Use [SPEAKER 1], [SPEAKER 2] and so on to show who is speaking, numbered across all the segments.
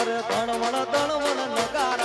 [SPEAKER 1] અરે ધણવણ ધણવણ નગારા.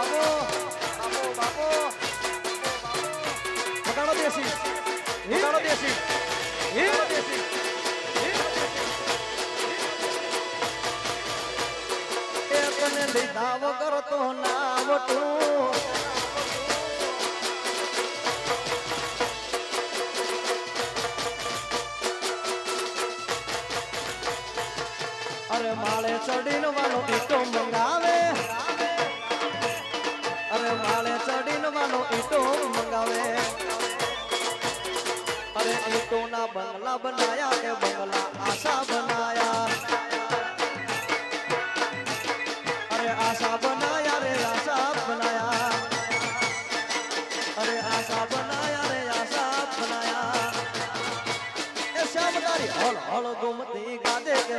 [SPEAKER 1] બાપો બાપો બાપો વગાડો દેશી વગાડો દેશી વગાડો દેશી એ તને લીધા વગર તો અરે માળે ચડીને ઈટો મંગાવે. વાલો ઈટો મંગાવે. અરે ઈટો ના બંગલા બનાયા કે બંગલા આશા બનાયા? અરે આશા બનાયા રે, આશા બનાયા? અરે આશા બનાયા રે, આશા બનાયા? એ શ્યામ તારી હળ હળ ગુમતી ગાજે કે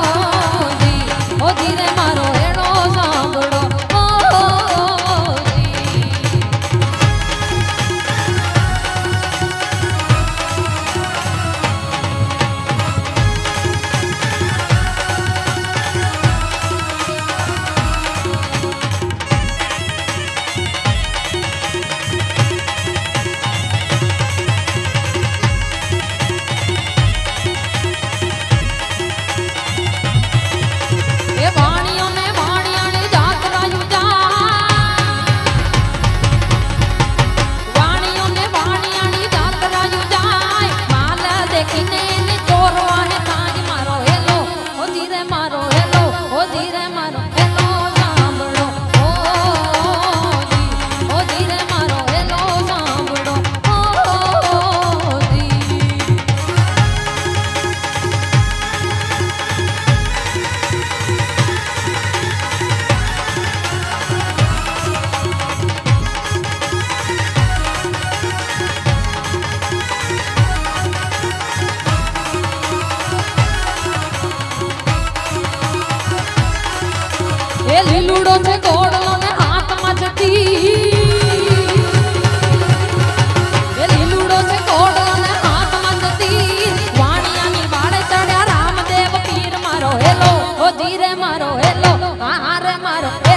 [SPEAKER 2] ઓ ધીરે મારો હેલો હા રે મારો